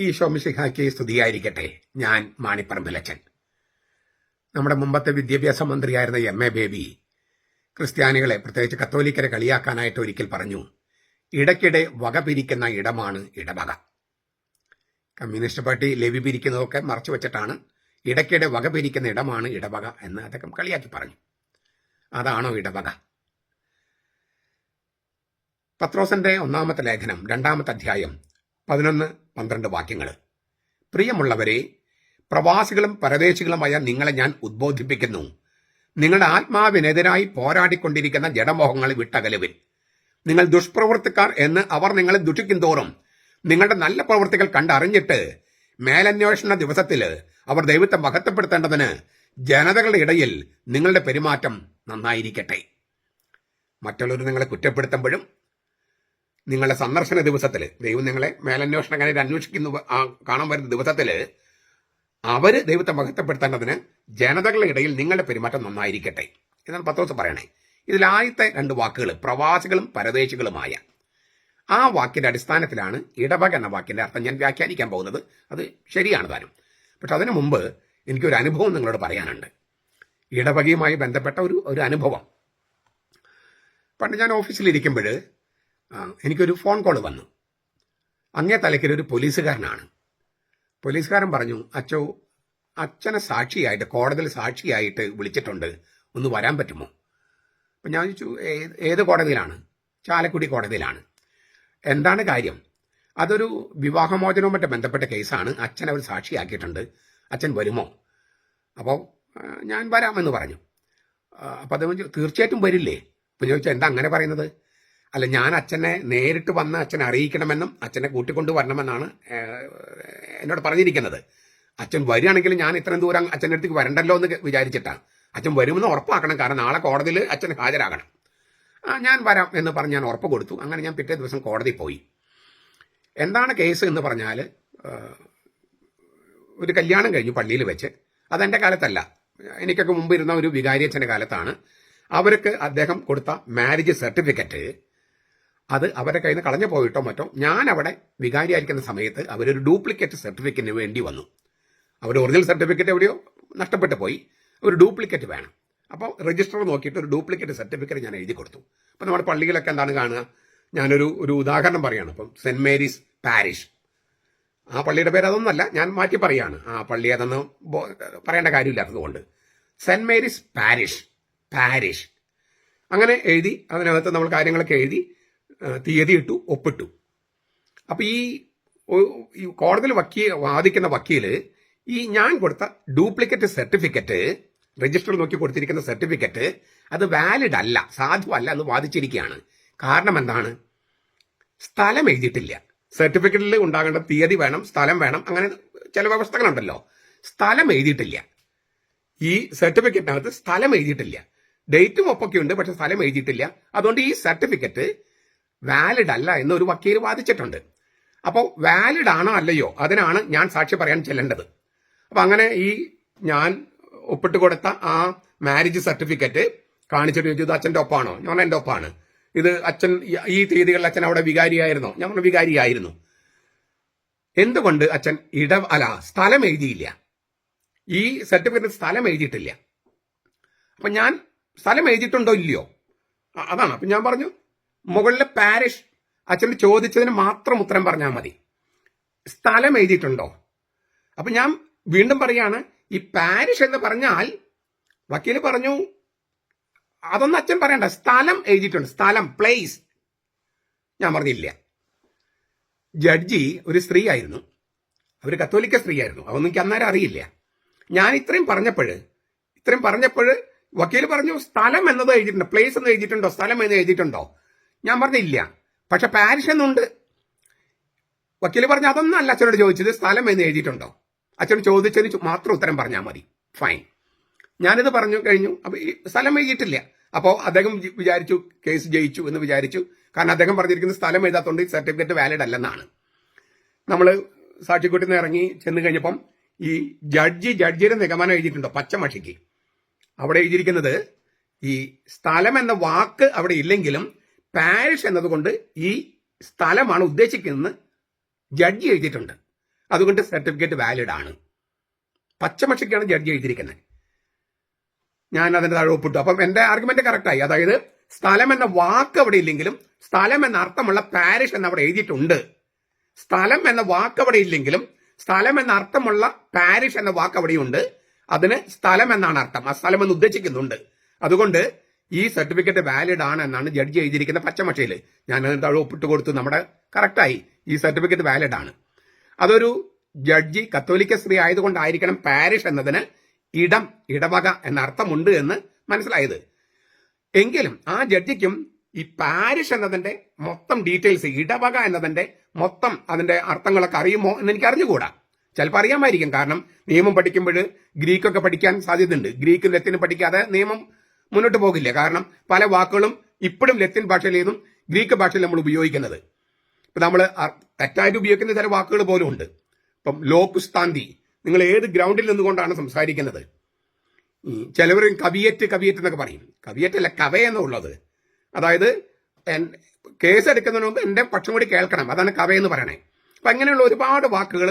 ഈ ഷോമിഷിഹാക്കി സ്തുതിയായിരിക്കട്ടെ. ഞാൻ മാണിപ്പറമ്പിലച്ചൻ. നമ്മുടെ മുമ്പത്തെ വിദ്യാഭ്യാസ മന്ത്രിയായിരുന്ന എം എ ബേബി ക്രിസ്ത്യാനികളെ പ്രത്യേകിച്ച് കത്തോലിക്കരെ കളിയാക്കാനായിട്ട് ഒരിക്കൽ പറഞ്ഞു ഇടയ്ക്കിടെ വക പിരിക്കുന്ന ഇടമാണ് ഇടവക. കമ്മ്യൂണിസ്റ്റ് പാർട്ടി ലവി പിരിക്കുന്നതൊക്കെ മറച്ചു വെച്ചിട്ടാണ് ഇടയ്ക്കിടെ വക പിരിക്കുന്ന ഇടമാണ് ഇടവക എന്ന് അദ്ദേഹം കളിയാക്കി പറഞ്ഞു. അതാണോ ഇടവക? പത്രോസന്റെ ഒന്നാമത്തെ ലേഖനം രണ്ടാമത്തെ അധ്യായം പതിനൊന്ന് പന്ത്രണ്ട് വാക്യങ്ങൾ. പ്രിയമുള്ളവരെ പ്രവാസികളും പരദേശികളുമായ നിങ്ങളെ ഞാൻ ഉദ്ബോധിപ്പിക്കുന്നു. നിങ്ങളുടെ ആത്മാവിനെതിരായി പോരാടിക്കൊണ്ടിരിക്കുന്ന ജഡമോഹങ്ങളെ വിട്ടകലുവിൻ. നിങ്ങൾ ദുഷ്പ്രവൃത്തിക്കാർ എന്ന് അവർ നിങ്ങളെ ദുഷിക്കും തോറും നിങ്ങളുടെ നല്ല പ്രവൃത്തികൾ കണ്ടറിഞ്ഞിട്ട് മേലന്വേഷണ ദിവസത്തിൽ അവർ ദൈവത്തെ മഹത്വപ്പെടുത്തേണ്ടതിന് ജനതകളുടെ ഇടയിൽ നിങ്ങളുടെ പെരുമാറ്റം നന്നായിരിക്കട്ടെ. മറ്റുള്ളവർ നിങ്ങളെ കുറ്റപ്പെടുത്തുമ്പോഴും നിങ്ങളുടെ സന്ദർശന ദിവസത്തിൽ ദൈവം നിങ്ങളെ മേലന്വേഷണക്കാരെ അന്വേഷിക്കുന്നു കാണാൻ വരുന്ന ദിവസത്തിൽ അവർ ദൈവത്തെ മഹത്വപ്പെടുത്തേണ്ടതിന് ജനതകളുടെ ഇടയിൽ നിങ്ങളുടെ പെരുമാറ്റം നന്നായിരിക്കട്ടെ. എന്നാണ് പത്ത് ദിവസം പറയണേ. ഇതിൽ രണ്ട് വാക്കുകൾ പ്രവാസികളും പരദേശികളുമായ. ആ വാക്കിന്റെ അടിസ്ഥാനത്തിലാണ് ഇടവക എന്ന വാക്കിന്റെ അർത്ഥം ഞാൻ വ്യാഖ്യാനിക്കാൻ പോകുന്നത്. അത് ശരിയാണ് താനും. പക്ഷെ അതിനു മുമ്പ് എനിക്കൊരു അനുഭവം നിങ്ങളോട് പറയാനുണ്ട്. ഇടവകയുമായി ബന്ധപ്പെട്ട ഒരു ഒരു അനുഭവം. പണ്ട് ഞാൻ ഓഫീസിലിരിക്കുമ്പോൾ എനിക്കൊരു ഫോൺ കോൾ വന്നു. അങ്ങേ തലക്കിലൊരു ഒരു പോലീസുകാരനാണ്. പോലീസുകാരൻ പറഞ്ഞു അച്ചോ അച്ഛനെ സാക്ഷിയായിട്ട് കോടതിയിൽ സാക്ഷിയായിട്ട് വിളിച്ചിട്ടുണ്ട്. ഒന്ന് വരാൻ പറ്റുമോ? അപ്പം ഞാൻ ചോദിച്ചു "ഏത്- കോടതിയിലാണ്? ചാലക്കുടി കോടതിയിലാണ്. എന്താണ് കാര്യം? അതൊരു വിവാഹമോചനവുമായിട്ട് ബന്ധപ്പെട്ട കേസാണ്. അച്ഛൻ അവർ സാക്ഷിയാക്കിയിട്ടുണ്ട്. അച്ഛൻ വരുമോ? അപ്പോൾ ഞാൻ വരാമെന്ന് പറഞ്ഞു. അപ്പോൾ അത് തീർച്ചയായിട്ടും വരില്ലേ? അപ്പം ചോദിച്ചാൽ എന്താ അങ്ങനെ പറയുന്നത്? അല്ല ഞാൻ അച്ഛനെ നേരിട്ട് വന്ന് അച്ഛനെ അറിയിക്കണമെന്നും അച്ഛനെ കൂട്ടിക്കൊണ്ട് വരണമെന്നാണ് എന്നോട് പറഞ്ഞിരിക്കുന്നത്. അച്ഛൻ വരികയാണെങ്കിൽ ഞാൻ ഇത്രയും ദൂരം അച്ഛന്റെ അടുത്തേക്ക് വരണ്ടല്ലോ എന്ന് വിചാരിച്ചിട്ടാണ് അച്ഛൻ വരുമെന്ന് ഉറപ്പാക്കണം കാരണം നാളെ കോടതിയിൽ അച്ഛൻ ഹാജരാകണം. ഞാൻ വരാം എന്ന് പറഞ്ഞ് ഞാൻ ഉറപ്പ് കൊടുത്തു. അങ്ങനെ ഞാൻ പിറ്റേ ദിവസം കോടതി പോയി. എന്താണ് കേസ് എന്ന് പറഞ്ഞാൽ ഒരു കല്യാണം കഴിഞ്ഞു പള്ളിയിൽ വെച്ച്. അതെന്റെ കാലത്തല്ല. എനിക്കൊക്കെ മുമ്പ് ഇരുന്ന ഒരു വികാരിയച്ഛന്റെ കാലത്താണ്. അവർക്ക് അദ്ദേഹം കൊടുത്ത മാരേജ് സർട്ടിഫിക്കറ്റ് അത് അവരുടെ കയ്യിൽ നിന്ന് കളഞ്ഞു പോയിട്ടോ മറ്റോ ഞാൻ അവിടെ വികാരിയായിരിക്കുന്ന സമയത്ത് അവരൊരു ഡ്യൂപ്ലിക്കേറ്റ് സർട്ടിഫിക്കറ്റിന് വേണ്ടി വന്നു. അവർ ഒറിജിനൽ സർട്ടിഫിക്കറ്റ് എവിടെയോ നഷ്ടപ്പെട്ടു പോയി. ഒരു ഡ്യൂപ്ലിക്കേറ്റ് വേണം. അപ്പോൾ രജിസ്റ്റർ നോക്കിയിട്ട് ഒരു ഡ്യൂപ്ലിക്കേറ്റ് സർട്ടിഫിക്കറ്റ് ഞാൻ എഴുതി കൊടുത്തു. അപ്പോൾ നമ്മുടെ പള്ളികളൊക്കെ എന്താണ് കാണുക? ഞാനൊരു ഒരു ഉദാഹരണം പറയുകയാണ് അപ്പം സെന്റ് മേരീസ് പാരിഷ്. ആ പള്ളിയുടെ പേര് അതൊന്നല്ല ഞാൻ മാറ്റി പറയാണ്. ആ പള്ളി അതൊന്ന് പറയേണ്ട കാര്യമില്ലാത്തതുകൊണ്ട് സെന്റ് മേരീസ് പാരിഷ്. പാരിഷ്. അങ്ങനെ എഴുതി അതിനകത്ത് നമ്മൾ കാര്യങ്ങളൊക്കെ എഴുതി തീയതി ഇട്ടു ഒപ്പിട്ടു. അപ്പൊ ഈ കോടതിയിൽ വക്കീ വാദിക്കുന്ന വക്കീൽ ഈ ഞാൻ കൊടുത്ത ഡ്യൂപ്ലിക്കേറ്റ് സർട്ടിഫിക്കറ്റ് രജിസ്റ്റർ നോക്കി കൊടുത്തിരിക്കുന്ന സർട്ടിഫിക്കറ്റ് അത് വാലിഡ് അല്ല സാധുവല്ല എന്ന് വാദിച്ചിരിക്കുകയാണ് കാരണം എന്താണ്? സ്ഥലം എഴുതിയിട്ടില്ല. സർട്ടിഫിക്കറ്റിൽ ഉണ്ടാകേണ്ട തീയതി വേണം സ്ഥലം വേണം അങ്ങനെ ചില വ്യവസ്ഥകളുണ്ടല്ലോ. സ്ഥലം എഴുതിയിട്ടില്ല. ഈ സർട്ടിഫിക്കറ്റിനകത്ത് സ്ഥലം എഴുതിയിട്ടില്ല. ഡേറ്റും ഒപ്പൊക്കെ ഉണ്ട് പക്ഷെ സ്ഥലം എഴുതിയിട്ടില്ല. അതുകൊണ്ട് ഈ സർട്ടിഫിക്കറ്റ് വാലിഡ് അല്ല എന്ന് ഒരു വക്കീൽ വാദിച്ചിട്ടുണ്ട്. അപ്പോൾ വാലിഡ് ആണോ അല്ലയോ അതിനാണ് ഞാൻ സാക്ഷി പറയാൻ ചെല്ലേണ്ടത്. അപ്പം അങ്ങനെ ഈ ഞാൻ ഒപ്പിട്ട് കൊടുത്ത ആ മാരേജ് സർട്ടിഫിക്കറ്റ് കാണിച്ചിട്ട് ചോദിച്ചു ഇത് അച്ഛന്റെ ഒപ്പാണോ? ഞാൻ എന്റെ ഒപ്പാണ്. ഇത് അച്ഛൻ ഈ തീയതികളിൽ അച്ഛൻ അവിടെ വികാരിയായിരുന്നോ? ഞാൻ പറഞ്ഞു വികാരിയായിരുന്നു. എന്തുകൊണ്ട് അച്ഛൻ ഇട അല്ല സ്ഥലം എഴുതിയില്ല. ഈ സർട്ടിഫിക്കറ്റ് സ്ഥലം എഴുതിയിട്ടില്ല. അപ്പൊ ഞാൻ സ്ഥലം എഴുതിയിട്ടുണ്ടോ ഇല്ലയോ? അതാണ്. അപ്പൊ ഞാൻ പറഞ്ഞു മുകളിലെ പാരിഷ് അച്ഛൻ ചോദിച്ചതിന് മാത്രം ഉത്തരം പറഞ്ഞാൽ മതി. സ്ഥലം എഴുതിയിട്ടുണ്ടോ? അപ്പൊ ഞാൻ വീണ്ടും പറയാണ് ഈ പാരിഷ് എന്ന് പറഞ്ഞാൽ വക്കീൽ പറഞ്ഞു അതൊന്നും അച്ഛൻ പറയണ്ട സ്ഥലം എഴുതിയിട്ടുണ്ട് സ്ഥലം പ്ലേസ് ഞാൻ പറഞ്ഞില്ല. ജഡ്ജി ഒരു സ്ത്രീ ആയിരുന്നു. അവർ കത്തോലിക്ക സ്ത്രീ ആയിരുന്നു. അതൊന്നും എനിക്ക് അന്നേരം അറിയില്ല. ഞാൻ ഇത്രയും പറഞ്ഞപ്പോൾ ഇത്രയും പറഞ്ഞപ്പോൾ വക്കീൽ പറഞ്ഞു സ്ഥലം എന്നത് എഴുതിയിട്ടുണ്ട് പ്ലേസ് എന്ന് എഴുതിയിട്ടുണ്ടോ സ്ഥലം എന്ന് എഴുതിയിട്ടുണ്ടോ? ഞാൻ പറഞ്ഞില്ല. പക്ഷെ പാരിഷ് എന്നുണ്ട്. വക്കീൽ പറഞ്ഞ അതൊന്നും അല്ല അച്ഛനോട് ചോദിച്ചത്. സ്ഥലം എന്ന് എഴുതിയിട്ടുണ്ടോ? അച്ഛൻ ചോദിച്ചതിന് മാത്രം ഉത്തരം പറഞ്ഞാൽ മതി. ഫൈൻ ഞാനിത് പറഞ്ഞു കഴിഞ്ഞു. അപ്പോൾ സ്ഥലം എഴുതിയിട്ടില്ല. അപ്പോൾ അദ്ദേഹം വിചാരിച്ചു കേസ് ജയിച്ചു എന്ന് വിചാരിച്ചു. കാരണം അദ്ദേഹം പറഞ്ഞിരിക്കുന്ന സ്ഥലം എഴുതാത്തതുകൊണ്ട് ഈ സർട്ടിഫിക്കറ്റ് വാലിഡ് അല്ലെന്നാണ്. നമ്മൾ സാക്ഷിക്കൂട്ടിൽ നിന്ന് ഇറങ്ങി ചെന്ന് കഴിഞ്ഞപ്പം ഈ ജഡ്ജി ജഡ്ജിയുടെ നിഗമനം എഴുതിയിട്ടുണ്ടോ? പച്ചമഷിക്ക്. അവിടെ എഴുതിയിരിക്കുന്നത് ഈ സ്ഥലം എന്ന വാക്ക് അവിടെ ഇല്ലെങ്കിലും പാരിഷ് എന്നതുകൊണ്ട് ഈ സ്ഥലമാണ് ഉദ്ദേശിക്കുന്നത് ജഡ്ജി എഴുതിയിട്ടുണ്ട്. അതുകൊണ്ട് സർട്ടിഫിക്കറ്റ് വാലിഡ് ആണ്. പച്ചമക്ഷിക്കാണ് ജഡ്ജി എഴുതിയിരിക്കുന്നത്. ഞാൻ അതിന്റെ താഴെ ഒപ്പിട്ടു. അപ്പം എന്റെ ആർഗ്യുമെന്റ് കറക്റ്റായി അതായത് സ്ഥലം എന്ന വാക്ക് അവിടെ ഇല്ലെങ്കിലും സ്ഥലം എന്ന അർത്ഥമുള്ള പാരിഷ് എന്ന് അവിടെ എഴുതിയിട്ടുണ്ട്. സ്ഥലം എന്ന വാക്ക് അവിടെ ഇല്ലെങ്കിലും സ്ഥലം എന്ന അർത്ഥമുള്ള പാരിഷ് എന്ന വാക്ക് അവിടെയുണ്ട്. അതിന് സ്ഥലം എന്നാണ് അർത്ഥം. ആ സ്ഥലം എന്ന് ഉദ്ദേശിക്കുന്നുണ്ട്. അതുകൊണ്ട് ഈ സർട്ടിഫിക്കറ്റ് വാലിഡ് ആണ് എന്നാണ് ജഡ്ജി എഴുതിയിരിക്കുന്ന പച്ചമക്ഷയിൽ ഞാൻ താഴെ ഒപ്പിട്ട് കൊടുത്തു. നമ്മുടെ കറക്റ്റായി ഈ സർട്ടിഫിക്കറ്റ് വാലിഡ് ആണ്. അതൊരു ജഡ്ജി കത്തോലിക്ക സ്ത്രീ ആയതുകൊണ്ടായിരിക്കണം പാരിഷ് എന്നതിന് ഇടം ഇടവക എന്ന അർത്ഥമുണ്ട് എന്ന് മനസ്സിലായത്. എങ്കിലും ആ ജഡ്ജിക്കും ഈ പാരിഷ് എന്നതിന്റെ മൊത്തം ഡീറ്റെയിൽസ് ഇടവക എന്നതിന്റെ മൊത്തം അതിന്റെ അർത്ഥങ്ങളൊക്കെ അറിയുമോ എന്ന് എനിക്ക് അറിഞ്ഞുകൂടാ. ചിലപ്പോൾ അറിയാമായിരിക്കും. കാരണം നിയമം പഠിക്കുമ്പോൾ ഗ്രീക്കൊക്കെ പഠിക്കാൻ സാധ്യതയുണ്ട്. ഗ്രീക്ക് ലത്തിന് പഠിക്കാതെ നിയമം മുന്നോട്ട് പോകില്ല. കാരണം പല വാക്കുകളും ഇപ്പോഴും ലത്തിൻ ഭാഷയിൽ നിന്നും ഗ്രീക്ക് ഭാഷയിൽ നമ്മൾ ഉപയോഗിക്കുന്നത്. ഇപ്പം നമ്മൾ തെറ്റായിട്ട് ഉപയോഗിക്കുന്ന ചില വാക്കുകൾ പോലും ഉണ്ട്. ഇപ്പം ലോക്കുസ്താന്തി നിങ്ങൾ ഏത് ഗ്രൗണ്ടിൽ നിന്നുകൊണ്ടാണ് സംസാരിക്കുന്നത്? ചിലവർ കവിയറ്റ് കവിയറ്റ് എന്നൊക്കെ പറയും. കവിയേറ്റല്ല കവ എന്നുള്ളത് അതായത് കേസ് എടുക്കുന്നതിന് മുമ്പ് എന്റെ പക്ഷം കൂടി കേൾക്കണം. അതാണ് കവ എന്ന് പറയണേ. അപ്പം അങ്ങനെയുള്ള ഒരുപാട് വാക്കുകൾ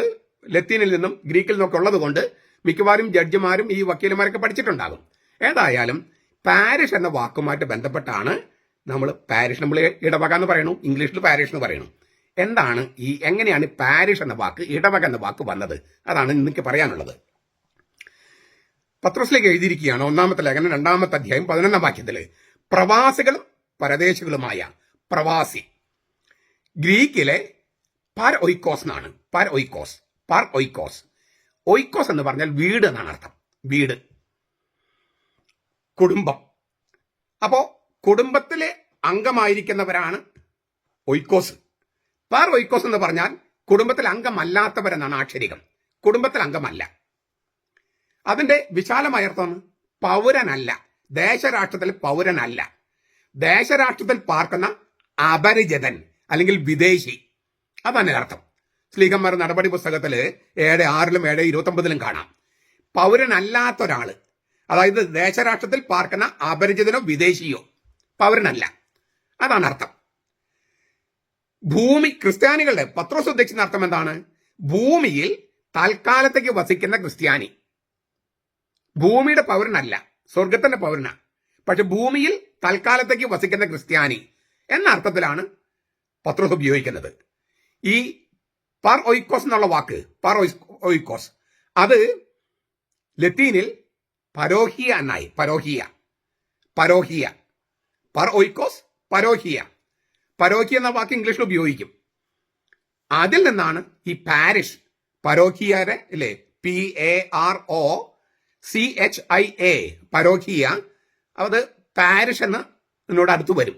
ലത്തീനിൽ നിന്നും ഗ്രീക്കിൽ നിന്നൊക്കെ ഉള്ളത് കൊണ്ട് മിക്കവാറും ജഡ്ജിമാരും ഈ വക്കീലന്മാരൊക്കെ പഠിച്ചിട്ടുണ്ടാകും. ഏതായാലും പാരിഷ് എന്ന വാക്കുമായിട്ട് ബന്ധപ്പെട്ടാണ് നമ്മൾ പാരിഷ് നമ്മൾ ഇടവക എന്ന് പറയണു ഇംഗ്ലീഷിൽ പാരിഷ് എന്ന് പറയണു. എന്താണ് ഈ എങ്ങനെയാണ് പാരിഷ് എന്ന വാക്ക് ഇടവക എന്ന വാക്ക് വന്നത്? അതാണ് എനിക്ക് പറയാനുള്ളത്. പത്രസിലേക്ക് എഴുതിയിരിക്കുകയാണ് ഒന്നാമത്തെ ലേഖനം രണ്ടാമത്തെ അധ്യായം പതിനൊന്നാം വാക്യത്തിൽ പ്രവാസികളും പരദേശികളുമായ പ്രവാസി. ഗ്രീക്കിലെ പാർ ഒയ്ക്കോസ് എന്നാണ്. പാർ ഒയ്ക്കോസ്. പാർ ഒയ്ക്കോസ്. ഒയ്ക്കോസ് എന്ന് പറഞ്ഞാൽ വീട് എന്നാണ് അർത്ഥം. വീട്. കുടുംബം. അപ്പോ കുടുംബത്തിലെ അംഗമായിരിക്കുന്നവരാണ് ഒയ്ക്കോസ്. പാർ ഒയ്ക്കോസ് എന്ന് പറഞ്ഞാൽ കുടുംബത്തിൽ അംഗമല്ലാത്തവരെന്നാണ് ആക്ഷരികം. കുടുംബത്തിൽ അംഗമല്ല. അതിന്റെ വിശാലമായ അർത്ഥം പൗരനല്ല. ദേശരാഷ്ട്രത്തിൽ പൗരനല്ല. ദേശരാഷ്ട്രത്തിൽ പാർക്കുന്ന അപരിചിതൻ അല്ലെങ്കിൽ വിദേശി. അതാണ് അർത്ഥം. സ്ലീഗന്മാരുടെ നടപടി പുസ്തകത്തിൽ ഏഴ് ആറിലും ഏഴ് ഇരുപത്തി ഒമ്പതിലും കാണാം. പൗരനല്ലാത്ത ഒരാൾ അതായത് ദേശരാഷ്ട്രത്തിൽ പാർക്കുന്ന അപരിചിതനോ വിദേശിയോ. പൗരനല്ല. അതാണ് അർത്ഥം. ഭൂമി ക്രിസ്ത്യാനികളുടെ പത്രോസ് ഉദ്ദേശിക്കുന്ന അർത്ഥം എന്താണ്? ഭൂമിയിൽ തൽക്കാലത്തേക്ക് വസിക്കുന്ന ക്രിസ്ത്യാനി. ഭൂമിയുടെ പൗരനല്ല. സ്വർഗത്തിന്റെ പൗരന. പക്ഷെ ഭൂമിയിൽ തൽക്കാലത്തേക്ക് വസിക്കുന്ന ക്രിസ്ത്യാനി എന്ന അർത്ഥത്തിലാണ് പത്രോസ് ഉപയോഗിക്കുന്നത്. ഈ പർ ഒയ്ക്കോസ് എന്നുള്ള വാക്ക് പർ ഒയ്ക്കോസ് അത് ലത്തീനിൽ പരോഹിയ എന്നായി പരോഹിയ പരോഹിയ പർ ഒയ്ക്കോസ് പരോഹിയ പരോഹിയ എന്ന വാക്ക് ഇംഗ്ലീഷിൽ ഉപയോഗിക്കും. അതിൽ നിന്നാണ് ഈ പാരിഷ് പരോഹിയരെ അല്ലേ P A R O C H I A പരോഹിയ അത് പാരിഷ് എന്ന് എന്നോട് അടുത്ത് വരും.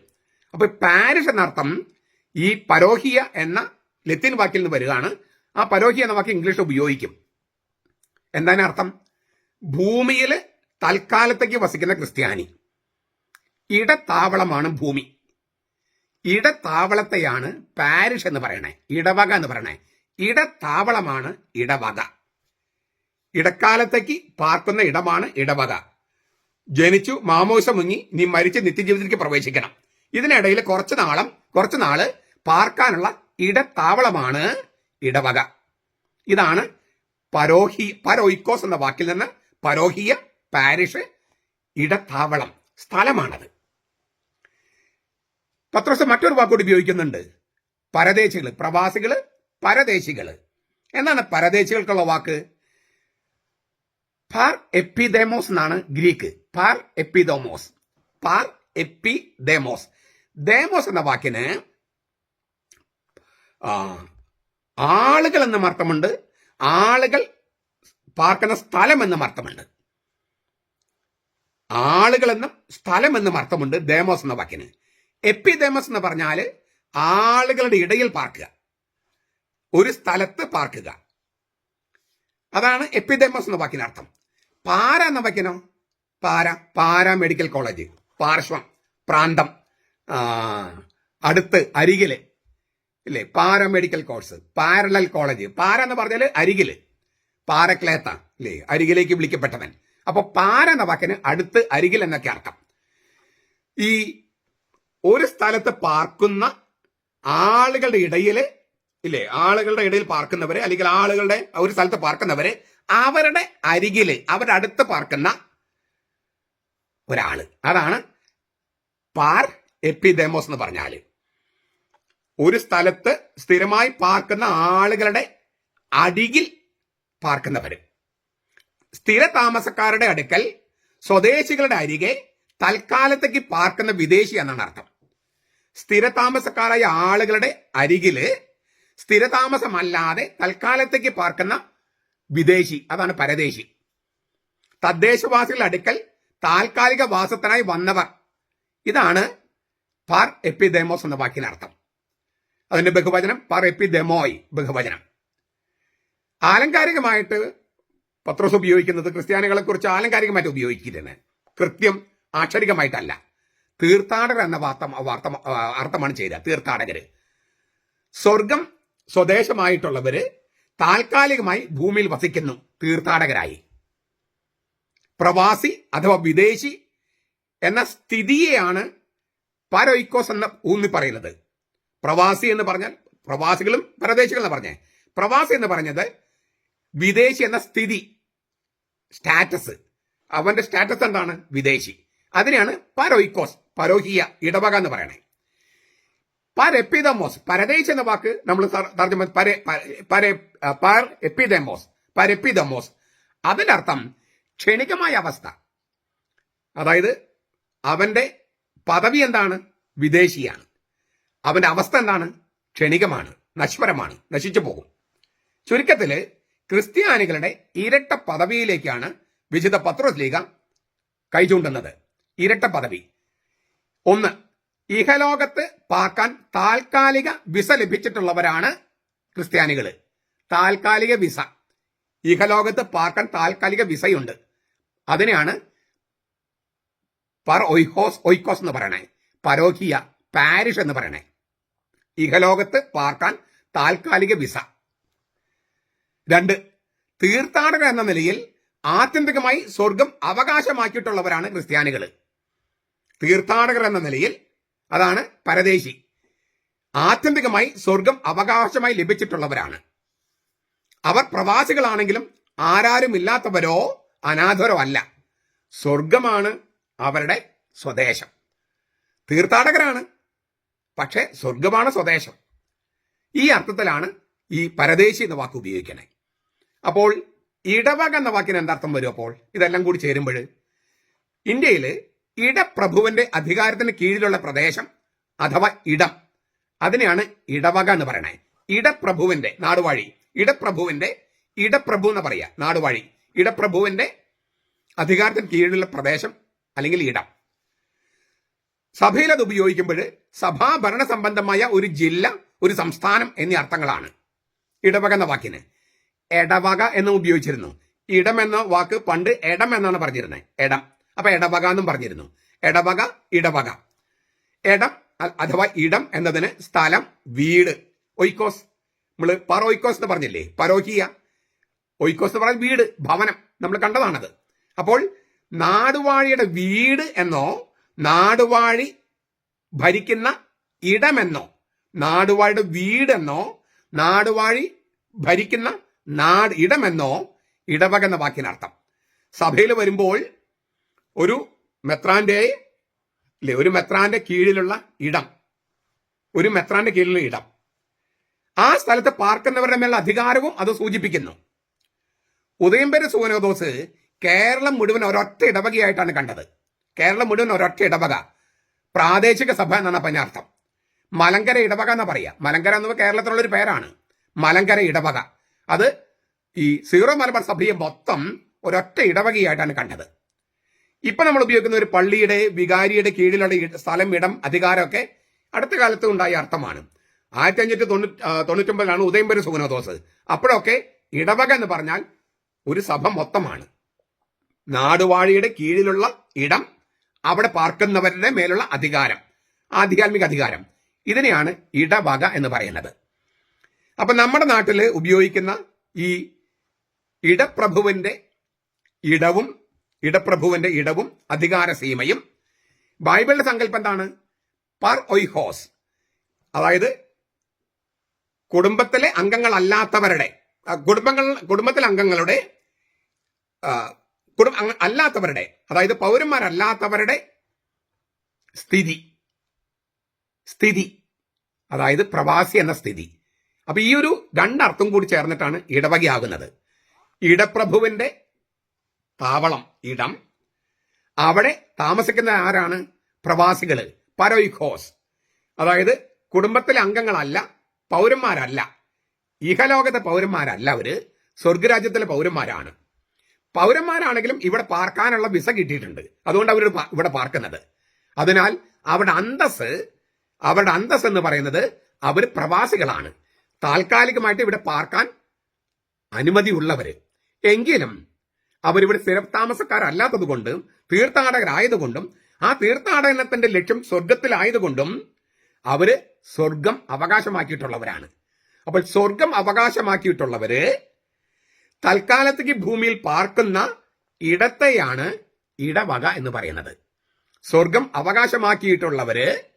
അപ്പൊ പാരിഷ് എന്നർത്ഥം ഈ പരോഹിയ എന്ന ലത്തിൻ വാക്കിൽ നിന്ന് വരികയാണ്. ആ പരോഹിയ എന്ന വാക്ക് ഇംഗ്ലീഷിൽ ഉപയോഗിക്കും. എന്താണ് അർത്ഥം ഭൂമിയിൽ തൽക്കാലത്തേക്ക് വസിക്കുന്ന ക്രിസ്ത്യാനി. ഇടത്താവളമാണ് ഭൂമി. ഇടത്താവളത്തെയാണ് പാരിഷ് എന്ന് പറയണേ ഇടവക എന്ന് പറയണേ. ഇടത്താവളമാണ് ഇടവക. ഇടക്കാലത്തേക്ക് പാർക്കുന്ന ഇടമാണ് ഇടവക. ജനിച്ചു മാമോസ മുങ്ങി നീ മരിച്ച് നിത്യജീവിതത്തിലേക്ക് പ്രവേശിക്കണം. ഇതിനിടയിൽ കുറച്ച് നാളം കുറച്ച് നാൾ പാർക്കാനുള്ള ഇടത്താവളമാണ് ഇടവക. ഇതാണ് പരോഹി പരോയിക്കോസ് എന്ന വാക്കിൽ നിന്ന് പരോഹിയ പാരിഷ് ഇടത്താവളം സ്ഥലമാണത്. പത്രോസ് മറ്റൊരു വാക്കോട് ഉപയോഗിക്കുന്നുണ്ട്. പരദേശികൾ പ്രവാസികൾ പരദേശികൾ എന്നാണ് പരദേശികൾക്കുള്ള വാക്ക്? പാർ എപ്പിദേമോസ് എന്നാണ് ഗ്രീക്ക്. പാർ എപ്പിദോമോസ്. പാർ എപ്പിദേമോസ്. ദേമോസ് എന്ന വാക്കിന് ആളുകൾ എന്നും അർത്ഥമുണ്ട്. ആളുകൾ പാർക്കുന്ന സ്ഥലം എന്നും അർത്ഥമുണ്ട്. ആളുകൾ എന്നും സ്ഥലം എന്നും അർത്ഥമുണ്ട് ദേമോസ് എന്ന വാക്കിന്. എപ്പിദേമോസ് എന്ന് പറഞ്ഞാൽ ആളുകളുടെ ഇടയിൽ പാർക്കുക. ഒരു സ്ഥലത്ത് പാർക്കുക. അതാണ് എപ്പിദേമോസ് എന്ന വാക്കിന് അർത്ഥം. പാര എന്ന വാക്കിനോ? പാര. പാര മെഡിക്കൽ കോളേജ്. പാർശ്വം. പ്രാന്തം. അടുത്ത് അരികിൽ. ഇല്ലേ? Paramedical course. Parallel college. പാര എന്ന് പറഞ്ഞാൽ അരികിൽ. പാരക്ലേത്ത അല്ലേ അരികിലേക്ക് വിളിക്കപ്പെട്ടവൻ. അപ്പൊ പാര എന്ന വാക്കിന് അടുത്ത് അരികിൽ എന്നൊക്കെ അർത്ഥം. ഈ ഒരു സ്ഥലത്ത് പാർക്കുന്ന ആളുകളുടെ ഇടയിൽ ഇല്ലേ? ആളുകളുടെ ഇടയിൽ പാർക്കുന്നവര് അല്ലെങ്കിൽ ആളുകളുടെ ഒരു സ്ഥലത്ത് പാർക്കുന്നവരെ അവരുടെ അരികിൽ അവരുടെ അടുത്ത് പാർക്കുന്ന ഒരാൾ. അതാണ് പാർ എപ്പിഡെമോസ് എന്ന് പറഞ്ഞാൽ. ഒരു സ്ഥലത്ത് സ്ഥിരമായി പാർക്കുന്ന ആളുകളുടെ അടിയിൽ പാർക്കുന്നവര്. സ്ഥിര താമസക്കാരുടെ അടുക്കൽ സ്വദേശികളുടെ അരികെ തൽക്കാലത്തേക്ക് പാർക്കുന്ന വിദേശി എന്നാണ് അർത്ഥം. സ്ഥിര താമസക്കാരായ ആളുകളുടെ അരികിൽ സ്ഥിര താമസമല്ലാതെ തൽക്കാലത്തേക്ക് പാർക്കുന്ന വിദേശി അതാണ് പരദേശി. തദ്ദേശവാസികളുടെ അടുക്കൽ താൽക്കാലിക വാസത്തിനായി വന്നവർ. ഇതാണ് പാർ എപ്പിഡെമോസ് എന്ന വാക്കിനർത്ഥം. അതിന്റെ ബഹുവചനം പാർ എപ്പിഡെമോയ് ബഹുവചനം. ആലങ്കാരികമായിട്ട് പത്രോസ് ഉപയോഗിക്കുന്നത് ക്രിസ്ത്യാനികളെ കുറിച്ച് ആലങ്കാരികമായിട്ട് ഉപയോഗിക്കുന്നത് കൃത്യം ആക്ഷരികമായിട്ടല്ല തീർത്ഥാടകർ എന്ന വാർത്ത വാർത്ത അർത്ഥമാണ് ചെയ്ത തീർത്ഥാടകര് സ്വർഗം സ്വദേശമായിട്ടുള്ളവര് താൽക്കാലികമായി ഭൂമിയിൽ വസിക്കുന്നു തീർത്ഥാടകരായി. പ്രവാസി അഥവാ വിദേശി എന്ന സ്ഥിതിയെയാണ് പരോയിക്കോസ് എന്ന ഊന്നി പറയുന്നത്. പ്രവാസി എന്ന് പറഞ്ഞാൽ പ്രവാസികളും പരദേശികളും എന്ന് പറഞ്ഞേ. പ്രവാസി എന്ന് പറഞ്ഞത് വിദേശി എന്ന സ്ഥിതി. സ്റ്റാറ്റസ്. അവന്റെ സ്റ്റാറ്റസ് എന്താണ്? വിദേശി. അതിനെയാണ് പരോയിക്കോസ് പരോഹിയ ഇടവക എന്ന് പറയണേ. പരെപ്പിതമോസ് പരദേശ് എന്ന വാക്ക് നമ്മൾ പരെ എപ്പിദമോസ്. പരെപ്പിതമോസ് അതിന്റെ അർത്ഥം ക്ഷണികമായ അവസ്ഥ. അതായത് അവന്റെ പദവി എന്താണ്? വിദേശിയാണ്. അവന്റെ അവസ്ഥ എന്താണ്? ക്ഷണികമാണ് നശ്വരമാണ് നശിച്ചു പോകും. ചുരുക്കത്തിൽ ക്രിസ്ത്യാനികളുടെ ഇരട്ട പദവിയിലേക്കാണ് വിശുദ്ധ പത്രോസ് ലീഗ കൈചൂണ്ടുന്നത് ഇരട്ട പദവി. ഒന്ന് ഇഹലോകത്ത് പാക്കാൻ താൽക്കാലിക വിസ ലഭിച്ചിട്ടുള്ളവരാണ് ക്രിസ്ത്യാനികൾ. താൽക്കാലിക വിസ. ഇഹലോകത്ത് പാക്കാൻ താൽക്കാലിക വിസയുണ്ട്. അതിനെയാണ് പർ ഒയ്ഹോസ് ഒയ്ക്കോസ് എന്ന് പറയണേ. പരോഹിയ പാരിഷ് എന്ന് പറയണേ. ഇഹലോകത്ത് പാർക്കാൻ താൽക്കാലിക വിസ. രണ്ട് തീർത്ഥാടകർ എന്ന നിലയിൽ ആത്യന്തികമായി സ്വർഗം അവകാശമാക്കിയിട്ടുള്ളവരാണ് ക്രിസ്ത്യാനികൾ തീർത്ഥാടകർ എന്ന നിലയിൽ അതാണ് പരദേശി. ആത്യന്തികമായി സ്വർഗം അവകാശമായി ലഭിച്ചിട്ടുള്ളവരാണ്. അവർ പ്രവാസികളാണെങ്കിലും ആരാരും ഇല്ലാത്തവരോ അനാഥരോ അല്ല. സ്വർഗമാണ് അവരുടെ സ്വദേശം. തീർത്ഥാടകരാണ് പക്ഷേ സ്വർഗമാണ് സ്വദേശം. ഈ അർത്ഥത്തിലാണ് ഈ പരദേശി എന്ന വാക്ക് ഉപയോഗിക്കണേ. അപ്പോൾ ഇടവക എന്ന വാക്കിന് എന്താർത്ഥം വരും അപ്പോൾ? ഇതെല്ലാം കൂടി ചേരുമ്പോൾ ഇന്ത്യയിൽ ഇടപ്രഭുവിന്റെ അധികാരത്തിന് കീഴിലുള്ള പ്രദേശം അഥവാ ഇടം അതിനെയാണ് ഇടവക എന്ന് പറയണേ. ഇടപ്രഭുവിന്റെ നാടുവാഴി ഇടപ്രഭുവിന്റെ ഇടപ്രഭു എന്ന് പറയാ നാടുവാഴി. ഇടപ്രഭുവിന്റെ അധികാരത്തിന് കീഴിലുള്ള പ്രദേശം അല്ലെങ്കിൽ ഇടം. സഭയിൽ അത് ഉപയോഗിക്കുമ്പോൾ സഭാ ഭരണ സംബന്ധമായ ഒരു ജില്ല ഒരു സംസ്ഥാനം എന്നീ അർത്ഥങ്ങളാണ്. ഇടവക എന്ന വാക്കിന്. എടവക എന്ന് ഉപയോഗിച്ചിരുന്നു. ഇടം എന്ന വാക്ക് പണ്ട് എടം എന്നാണ് പറഞ്ഞിരുന്നത് എടം. അപ്പൊ എടവക എന്നും പറഞ്ഞിരുന്നു. എടവക ഇടവക. എടം അഥവാ ഇടം എന്നതിന് സ്ഥലം വീട്. ഒയ്ക്കോസ്. നമ്മൾ പറോയ്ക്കോസ് എന്ന് പറഞ്ഞില്ലേ? പരോഹിയ. ഒയ്ക്കോസ് എന്ന് പറഞ്ഞാൽ വീട് ഭവനം. നമ്മൾ കണ്ടതാണത്. അപ്പോൾ നാടുവാഴിയുടെ വീട് എന്നോ നാടുവാഴി ഭരിക്കുന്ന ഇടമെന്നോ നാടുവാഴിയുടെ വീടെന്നോ നാടുവാഴി ഭരിക്കുന്ന നാട് ഇടമെന്നോ ഇടവക എന്ന വാക്കിനർത്ഥം സഭയിൽ വരുമ്പോൾ ഒരു മെത്രാന്റെ അല്ലെ ഒരു മെത്രാന്റെ കീഴിലുള്ള ഇടം. ഒരു മെത്രാന്റെ കീഴിലുള്ള ഇടം. ആ സ്ഥലത്ത് പാർക്കുന്നവരുടെ മേലുള്ള അധികാരവും അത് സൂചിപ്പിക്കുന്നു. ഉദയംപേര് സുവനോദോസ് കേരളം മുഴുവൻ ഒരൊറ്റ ഇടവകയായിട്ടാണ് കണ്ടത്. കേരളം മുഴുവൻ ഒരൊറ്റ ഇടവക. പ്രാദേശിക സഭ എന്നാണ് അർത്ഥം. മലങ്കര ഇടവക എന്ന് പറയാ. മലങ്കര എന്നത് കേരളത്തിലുള്ള ഒരു പേരാണ്. മലങ്കര ഇടവക. അത് ഈ സീറോ മലബാർ സഭയെ മൊത്തം ഒരൊറ്റ ഇടവകയായിട്ടാണ് കണ്ടത്. ഇപ്പൊ നമ്മൾ ഉപയോഗിക്കുന്ന ഒരു പള്ളിയുടെ വികാരിയുടെ കീഴിലുള്ള സ്ഥലം ഇടം അധികാരമൊക്കെ അടുത്ത കാലത്ത് ഉണ്ടായ അർത്ഥമാണ്. ആയിരത്തി അഞ്ഞൂറ്റി തൊണ്ണൂറ്റി തൊണ്ണൂറ്റൊമ്പതിലാണ് ഉദയംപരി സുഗനദോസ് അപ്പോഴൊക്കെ ഇടവക എന്ന് പറഞ്ഞാൽ ഒരു സഭ മൊത്തമാണ്. നാടുവാഴിയുടെ കീഴിലുള്ള ഇടം അവിടെ പാർക്കുന്നവരുടെ മേലുള്ള അധികാരം ആധ്യാത്മിക അധികാരം. ഇതിനെയാണ് ഇടവക എന്ന് പറയുന്നത്. അപ്പൊ നമ്മുടെ നാട്ടിൽ ഉപയോഗിക്കുന്ന ഈ ഇടപ്രഭുവിന്റെ ഇടവും ഇടപ്രഭുവിന്റെ ഇടവും അധികാര സീമയും ബൈബിളിന്റെ സങ്കല്പം എന്താണ്? പർ ഒയ്ഹോസ്. അതായത് കുടുംബത്തിലെ അംഗങ്ങളല്ലാത്തവരുടെ കുടുംബങ്ങൾ കുടുംബത്തിലെ അംഗങ്ങളുടെ കുടുംബ അല്ലാത്തവരുടെ അതായത് പൗരന്മാരല്ലാത്തവരുടെ സ്ഥിതി. സ്ഥിതി. അതായത് പ്രവാസി എന്ന സ്ഥിതി. അപ്പൊ ഈ ഒരു രണ്ടർത്ഥം കൂടി ചേർന്നിട്ടാണ് ഇടവകയാകുന്നത്. ഇടപ്രഭുവിന്റെ താവളം ഇടം. അവിടെ താമസിക്കുന്ന ആരാണ്? പ്രവാസികൾ പരോയിഖോസ് അതായത് കുടുംബത്തിലെ അംഗങ്ങളല്ല പൗരന്മാരല്ല. ഇഹലോകത്തെ പൗരന്മാരല്ല അവർ. സ്വർഗരാജ്യത്തിലെ പൗരന്മാരാണ്. പൗരന്മാരാണെങ്കിലും ഇവിടെ പാർക്കാനുള്ള വിസ കിട്ടിയിട്ടുണ്ട്. അതുകൊണ്ട് അവർ ഇവിടെ പാർക്കുന്നത്. അതിനാൽ അവിടെ അന്തസ് അവരുടെ അന്തസ് എന്ന് പറയുന്നത് അവർ പ്രവാസികളാണ്. താൽക്കാലികമായിട്ട് ഇവിടെ പാർക്കാൻ അനുമതിയുള്ളവര്. എങ്കിലും അവരിവിടെ സ്ഥിരതാമസക്കാരല്ലാത്തത് കൊണ്ടും തീർത്ഥാടകരായതുകൊണ്ടും ആ തീർത്ഥാടനത്തിന്റെ ലക്ഷ്യം സ്വർഗത്തിലായതുകൊണ്ടും അവർ സ്വർഗം അവകാശമാക്കിയിട്ടുള്ളവരാണ്. അപ്പോൾ സ്വർഗം അവകാശമാക്കിയിട്ടുള്ളവര് തൽക്കാലത്തേക്ക് ഭൂമിയിൽ പാർക്കുന്ന ഇടത്തെയാണ് ഇടവക എന്ന് പറയുന്നത്. സ്വർഗം അവകാശമാക്കിയിട്ടുള്ളവര്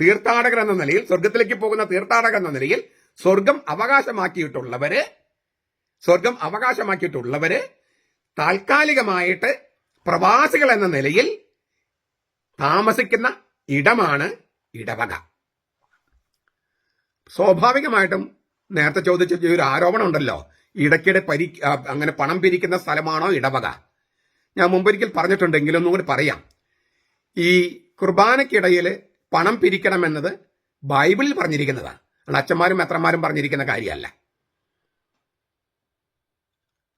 തീർത്ഥാടകർ എന്ന നിലയിൽ സ്വർഗത്തിലേക്ക് പോകുന്ന തീർത്ഥാടകർ എന്ന നിലയിൽ സ്വർഗം അവകാശമാക്കിയിട്ടുള്ളവര് സ്വർഗം അവകാശമാക്കിയിട്ടുള്ളവര് താൽക്കാലികമായിട്ട് പ്രവാസികൾ എന്ന നിലയിൽ താമസിക്കുന്ന ഇടമാണ് ഇടവക. സ്വാഭാവികമായിട്ടും നേരത്തെ ചോദിച്ച ഒരു ആരോപണം ഉണ്ടല്ലോ. ഇടയ്ക്കിടെ പരി അങ്ങനെ പണം പിരിക്കുന്ന സ്ഥലമാണോ ഇടവക? ഞാൻ മുമ്പൊരിക്കൽ പറഞ്ഞിട്ടുണ്ടെങ്കിലും ഒന്നുകൂടി പറയാം. ഈ കുർബാനയ്ക്കിടയിൽ പണം പിരിക്കണമെന്നത് ബൈബിളിൽ പറഞ്ഞിരിക്കുന്നതാണ്. അച്ഛന്മാരും മെത്രന്മാരും പറഞ്ഞിരിക്കുന്ന കാര്യമല്ല.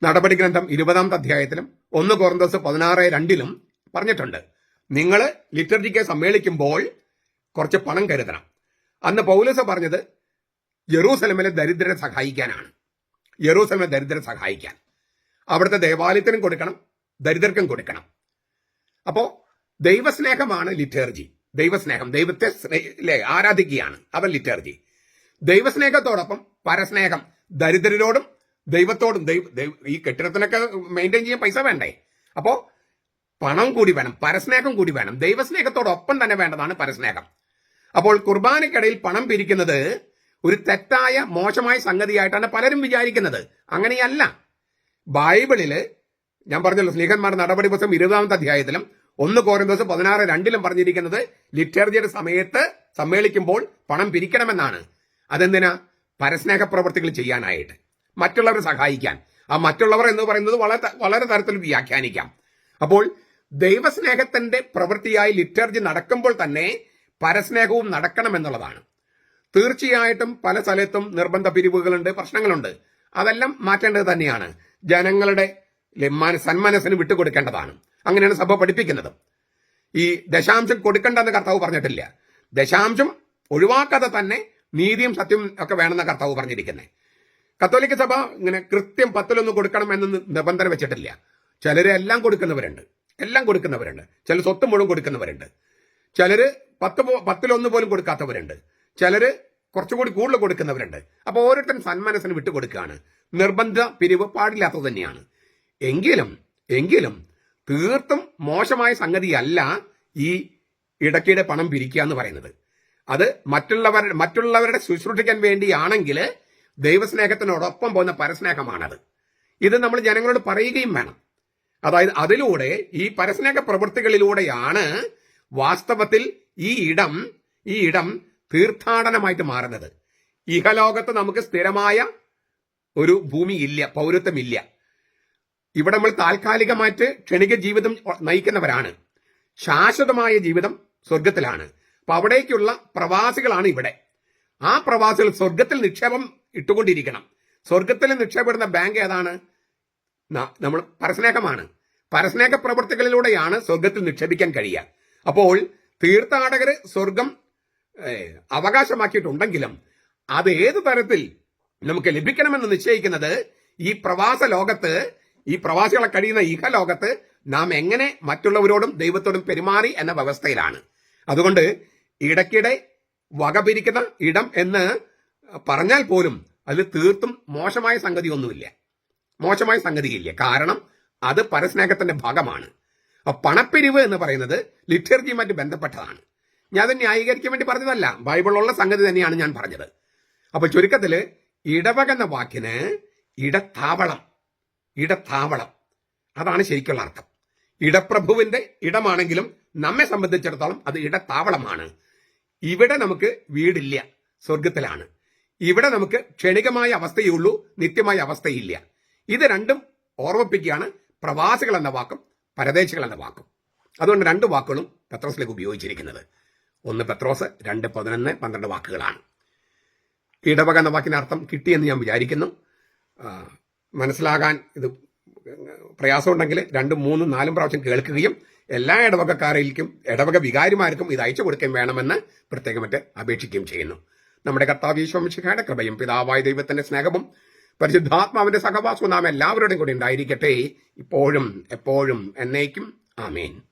നടപടി ഗ്രന്ഥം ഇരുപതാമത്തെ അധ്യായത്തിലും ഒന്ന് കോർന്തോസ് പതിനാറ് രണ്ടിലും പറഞ്ഞിട്ടുണ്ട്. നിങ്ങൾ ലിറ്റർജിക്ക് സമ്മേളിക്കുമ്പോൾ കുറച്ച് പണം കരുതണം. അന്ന് പൗലസ് പറഞ്ഞത് യെറൂസലമിലെ ദരിദ്രരെ സഹായിക്കാനാണ്. യെറൂസലമിലെ ദരിദ്രരെ സഹായിക്കാൻ. അവിടുത്തെ ദേവാലയത്തിനും കൊടുക്കണം ദരിദ്രർക്കും കൊടുക്കണം. അപ്പോൾ ദൈവസ്നേഹമാണ് ലിറ്റേർജി. ദൈവസ്നേഹം ദൈവത്തെ ആരാധിക്കുകയാണ്. അവൻ ലിറ്റർജി. ദൈവസ്നേഹത്തോടൊപ്പം പരസ്നേഹം ദരിദ്രരോടും ദൈവത്തോടും ദൈവ ഈ കെട്ടിടത്തിനൊക്കെ മെയിന്റെയിൻ ചെയ്യാൻ പൈസ വേണ്ടേ? അപ്പോൾ പണം കൂടി വേണം പരസ്നേഹം കൂടി വേണം. ദൈവസ്നേഹത്തോടൊപ്പം തന്നെ വേണ്ടതാണ് പരസ്നേഹം. അപ്പോൾ കുർബാനക്കിടയിൽ പണം പിരിക്കുന്നത് ഒരു തെറ്റായ മോശമായ സംഗതിയായിട്ടാണ് പലരും വിചാരിക്കുന്നത്. അങ്ങനെയല്ല. ബൈബിളിൽ ഞാൻ പറഞ്ഞല്ലോ സ്നേഹന്മാർ നടപടി പുസ്തകം ഇരുപതാമത്തെ അധ്യായത്തിലും ഒന്ന് കോരന്തോസ് പതിനാറ് രണ്ടിലും പറഞ്ഞിരിക്കുന്നത് ലിറ്റർജിയുടെ സമയത്ത് സമ്മേളിക്കുമ്പോൾ പണം പിരിക്കണമെന്നാണ്. അതെന്തിനാ? പരസ്നേഹ പ്രവർത്തികൾ ചെയ്യാനായിട്ട്. മറ്റുള്ളവരെ സഹായിക്കാൻ. ആ മറ്റുള്ളവർ എന്ന് പറയുന്നത് വളരെ വളരെ തരത്തിൽ വ്യാഖ്യാനിക്കാം. അപ്പോൾ ദൈവസ്നേഹത്തിന്റെ പ്രവൃത്തിയായി ലിറ്റർജി നടക്കുമ്പോൾ തന്നെ പരസ്നേഹവും നടക്കണമെന്നുള്ളതാണ്. തീർച്ചയായിട്ടും പല സ്ഥലത്തും നിർബന്ധ പിരിവുകളുണ്ട് പ്രശ്നങ്ങളുണ്ട്. അതെല്ലാം മാറ്റേണ്ടത് തന്നെയാണ്. ജനങ്ങളുടെ സന്മനസ്സിന് വിട്ടുകൊടുക്കേണ്ടതാണ്. അങ്ങനെയാണ് സഭ പഠിപ്പിക്കുന്നത്. ഈ ദശാംശം കൊടുക്കണ്ടെന്ന് കർത്താവ് പറഞ്ഞിട്ടില്ല. ദശാംശം ഒഴിവാക്കാതെ തന്നെ നീതിയും സത്യവും ഒക്കെ വേണമെന്ന കർത്താവ് പറഞ്ഞിരിക്കുന്നത് കത്തോലിക്ക സഭ ഇങ്ങനെ കൃത്യം പത്തിലൊന്ന് കൊടുക്കണം എന്ന് നിബന്ധന വെച്ചിട്ടില്ല. ചിലര് എല്ലാം കൊടുക്കുന്നവരുണ്ട്. എല്ലാം കൊടുക്കുന്നവരുണ്ട്. ചില സ്വത്ത് മുഴുവൻ കൊടുക്കുന്നവരുണ്ട്. ചിലര് പത്ത് പത്തിലൊന്ന് പോലും കൊടുക്കാത്തവരുണ്ട്. ചിലര് കുറച്ചുകൂടി കൂടുതൽ കൊടുക്കുന്നവരുണ്ട്. അപ്പൊ ഓരോരുത്തരും സന്മനസ്സിന് വിട്ടുകൊടുക്കുകയാണ്. നിർബന്ധ പിരിവ് പാടില്ലാത്തത് തന്നെയാണ്. എങ്കിലും എങ്കിലും തീർത്തും മോശമായ സംഗതിയല്ല ഈ ഇടയ്ക്കിടെ പണം പിരിക്കുക എന്ന് പറയുന്നത്. അത് മറ്റുള്ളവർ മറ്റുള്ളവരുടെ ശുശ്രൂഷിക്കാൻ വേണ്ടിയാണെങ്കിൽ ദൈവസ്നേഹത്തിനോടൊപ്പം പോകുന്ന പരസ്നേഹമാണത്. ഇത് നമ്മൾ ജനങ്ങളോട് പറയുകയും വേണം. അതായത് അതിലൂടെ ഈ പരസ്നേഹ പ്രവൃത്തികളിലൂടെയാണ് വാസ്തവത്തിൽ ഈ ഇടം ഈ ഇടം തീർത്ഥാടനമായിട്ട് മാറുന്നത്. ഇഹലോകത്ത് നമുക്ക് സ്ഥിരമായ ഒരു ഭൂമിയില്ല പൗരത്വമില്ല. ഇവിടെ നമ്മൾ താൽക്കാലികമായിട്ട് ക്ഷണിക ജീവിതം നയിക്കുന്നവരാണ്. ശാശ്വതമായ ജീവിതം സ്വർഗത്തിലാണ് അപ്പൊ അവിടേക്കുള്ള പ്രവാസികളാണ് ഇവിടെ. ആ പ്രവാസികൾ സ്വർഗത്തിൽ നിക്ഷേപം ഇട്ടുകൊണ്ടിരിക്കണം. സ്വർഗത്തിൽ നിക്ഷേപിടുന്ന ബാങ്ക് ഏതാണ്? നമ്മൾ പരസ്നേഹമാണ്. പരസ്നേഹ പ്രവൃത്തികളിലൂടെയാണ് സ്വർഗത്തിൽ നിക്ഷേപിക്കാൻ കഴിയുക. അപ്പോൾ തീർത്ഥാടകർ സ്വർഗം അവകാശമാക്കിയിട്ടുണ്ടെങ്കിലും അത് ഏത് തരത്തിൽ നമുക്ക് ലഭിക്കണമെന്ന് നിശ്ചയിക്കുന്നത് ഈ പ്രവാസ ലോകത്ത് ഈ പ്രവാസികളെ കഴിയുന്ന ഇഹ ലോകത്ത് നാം എങ്ങനെ മറ്റുള്ളവരോടും ദൈവത്തോടും പെരുമാറി എന്ന വ്യവസ്ഥയിലാണ്. അതുകൊണ്ട് ഇടയ്ക്കിടെ വകപിരിക്കുന്ന ഇടം എന്ന് പറഞ്ഞാൽ പോലും അതിൽ തീർത്തും മോശമായ സംഗതി ഒന്നുമില്ല മോശമായ സംഗതിയില്ല. കാരണം അത് പരസ്നേഹത്തിന്റെ ഭാഗമാണ്. പണപ്പിരിവ് എന്ന് പറയുന്നത് ലിറ്റർജിയുമായിട്ട് ബന്ധപ്പെട്ടതാണ്. ഞാൻ അത് ന്യായീകരിക്കാൻ വേണ്ടി പറഞ്ഞതല്ല. ബൈബിളുള്ള സംഗതി തന്നെയാണ് ഞാൻ പറഞ്ഞത്. അപ്പൊ ചുരുക്കത്തിൽ ഇടവക എന്ന വാക്കിന് ഇടത്താവളം ഇടത്താവളം. അതാണ് ശരിക്കുള്ള അർത്ഥം. ഇടപ്രഭുവിന്റെ ഇടമാണെങ്കിലും നമ്മെ സംബന്ധിച്ചിടത്തോളം അത് ഇടത്താവളമാണ്. ഇവിടെ നമുക്ക് വീടില്ല സ്വർഗത്തിലാണ് ഇവിടെ നമുക്ക് ക്ഷണികമായ അവസ്ഥയുള്ളൂ നിത്യമായ അവസ്ഥയില്ല. ഇത് രണ്ടും ഓർമ്മിപ്പിക്കുകയാണ് പ്രവാസികൾ എന്ന വാക്കും പരദേശികൾ എന്ന വാക്കും. അതുകൊണ്ട് രണ്ട് വാക്കുകളും പെത്രോസിലേക്ക് ഉപയോഗിച്ചിരിക്കുന്നത്. ഒന്ന് പെത്രോസ് രണ്ട് പതിനൊന്ന് പന്ത്രണ്ട് വാക്കുകളാണ്. ഇടവക എന്ന വാക്കിന് അർത്ഥം കിട്ടിയെന്ന് ഞാൻ വിചാരിക്കുന്നു. മനസ്സിലാകാൻ ഇത് പ്രയാസമുണ്ടെങ്കിൽ രണ്ടും മൂന്നും നാലും പ്രാവശ്യം കേൾക്കുകയും എല്ലാ ഇടവകക്കാരിലേക്കും ഇടവക വികാരിമാർക്കും ഇത് അയച്ചു കൊടുക്കുകയും വേണമെന്ന് പ്രത്യേകമായിട്ട് അപേക്ഷിക്കുകയും ചെയ്യുന്നു. നമ്മുടെ കർത്താവ് ഈശ്വമിശിഖയുടെ കൃപയും പിതാവായ ദൈവത്തിന്റെ സ്നേഹവും പരിശുദ്ധാത്മാവിന്റെ സഹവാസവും നാം എല്ലാവരോടും കൂടി ഉണ്ടായിരിക്കട്ടെ. ഇപ്പോഴും എപ്പോഴും എന്നേക്കും. ആമേൻ.